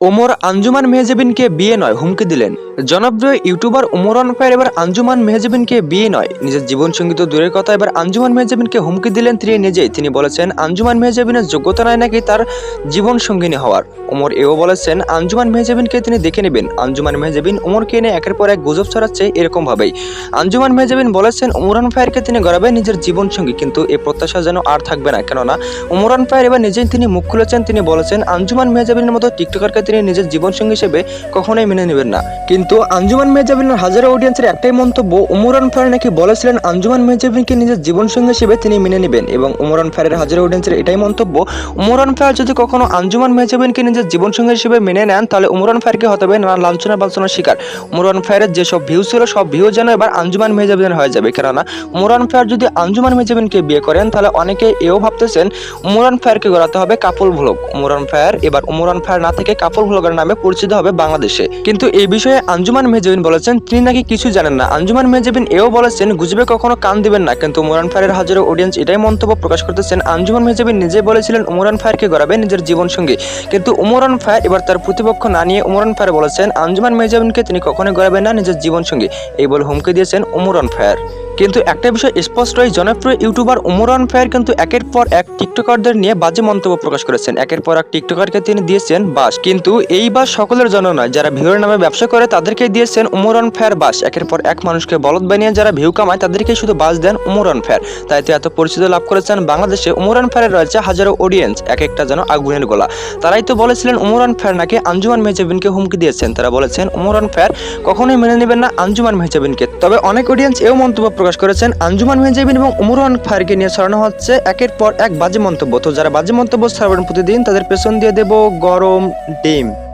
ওমর আঞ্জুমান মেহজাবিনকে বিয়ে নয়, হুমকি দিলেন। জনপ্রিয় ইউটিউবার ওমরান ফায়ার, এবার আঞ্জুমান মেহজাবিনকে বিয়ে নয়। নিজের জীবন সংগীত দূরের কথা, এবার আঞ্জুমান মেহজাবিনকে হুমকি দিলেন তিনি নিজেই। তিনি বলেছেন, আঞ্জুমান মেহজাবিনের যোগ্যতা নাই নাকি তার জীবন সঙ্গিনী হওয়ার। ওমর এও বলেছেন, আঞ্জুমান মেহজাবিনকে তিনি দেখে নেবেন। আঞ্জুমান মেহজাবিন ওমরকে নিয়ে একের পর এক গুজব ছড়াচ্ছে এরকমভাবেই। আঞ্জুমান মেহজাবিন বলেছেন ওমরান ফায়ারকে তিনি গড়াবেন নিজের জীবন সঙ্গী কিন্তু এই প্রত্যাশা যেন আর থাকবে না। কেননা ওমরান ফায়ার এবার নিজেই তিনি মুখ খুলেছেন। তিনি বলেছেন, আঞ্জুমান মেহজাবিনের মতো টিকটকারকে তিনি নিজের জীবনসঙ্গী হিসেবে কখনোই মেনে নেবেন না। কিন্তু আঞ্জুমান মেহজাবিনের হাজারো অডিয়েন্সের একটাই মন্তব্য উমরান ফায়ার নাকি বলেছিলেন আঞ্জুমান মেহজাবিনকে নিজের জীবনসঙ্গী হিসেবে তিনি মেনে নেবেন এবং উমরান ফায়ারের হাজারো অডিয়েন্সের এটাই মন্তব্য উমরান ফায়ার যদি কখনো আঞ্জুমান মেহজাবিনকে নিজের জীবনসঙ্গী হিসেবে মেনে নেন, তাহলে উমরান ফায়ারকে হতে হবে নানা লাঞ্ছনা বাঞ্ছনার শিকার। উমরান ফায়ারের যেসব ভিউ ছিল, সব ভিউ যেন এবার আঞ্জুমান মেহজাবিনের হয়ে যাবে। কেননা উমরান ফায়ার যদি আঞ্জুমান মেহজাবিনকে বিয়ে করেন, তাহলে অনেকে এও ভাবতেছেন উমরান ফায়ারকে গড়াতে হবে কাপল ভ্লগ উমরান ফায়ার এবার উমরান ফায়ার না থেকে কাপল ভ্লগার নামে পরিচিত হবে বাংলাদেশে। কিন্তু এই বিষয়ে আঞ্জুমান মেহজাবিন বলেছেন, তিনি নাকি কিছু জানেন না। আঞ্জুমান মেহজাবিন এও বলেছেন, গুজবে কখনো কান দিবেন না। কিন্তু উমরান ফায়ারের হাজারো অডিয়েন্স এটাই মন্তব্য প্রকাশ করতেছেন। আঞ্জুমান মেহজাবিন নিজে বলেছিলেন, উমরান ফায়ারকে গড়াবে নিজের জীবন সঙ্গী কিন্তু উমরান ফায়ার এবার তার প্রতিপক্ষ না নিয়ে উমরান ফায়ার বলেছেন, আঞ্জুমান মেহজাবিনকে তিনি কখনোই গড়াবেন না নিজের জীবন সঙ্গী এই বলে হুমকি দিয়েছেন উমরান ফায়ার। কিন্তু একটা বিষয় স্পষ্টই, জনপ্রিয় ইউটিউবার উমরান ফায়ার কিন্তু একের পর এক টিকটকারদের নিয়ে বাজে মন্তব্য প্রকাশ করেছেন। একের পর এক টিকটকারকে তিনি দিয়েছেন বাস। কিন্তু এই বাস সকলের জন্য নয়। যারা ভিউর নামে ব্যবসা করে তাদেরকে দিয়েছেন উমরন ফায়ার বাস। একের পর এক মানুষকে বলদ বানিয়ে যারা ভিউ কামায় তাদেরকে শুধু বাস দেন উমরন ফায়ার। তাই তো এত পরিচিত লাভ করেছেন বাংলাদেশে উমরান ফায়ারের রয়েছে হাজারো অডিয়েন্স এক একটা যেন আগুনের গোলা। তারাই তো বলেছিলেন উমরান ফায়ার নাকি আঞ্জুমান মেহজাবিনকে হুমকি দিয়েছেন। তারা বলেছেন উমরান ফায়ার কখনোই মেনে নেবেন না আঞ্জুমান মেহজাবিনকে। তবে অনেক অডিয়েন্স এও মন্তব্য প্রকাশ করেছেন আঞ্জুমান মেহজাবিন এবং উমরান ফায়ারকে নিয়ে ছড়ানো হচ্ছে একের পর এক বাজে মন্তব্য। তো যারা বাজে মন্তব্য ছড়াবেন প্রতিদিন, তাদের পেছন দিয়ে দেব গরম ডিম Rabbim.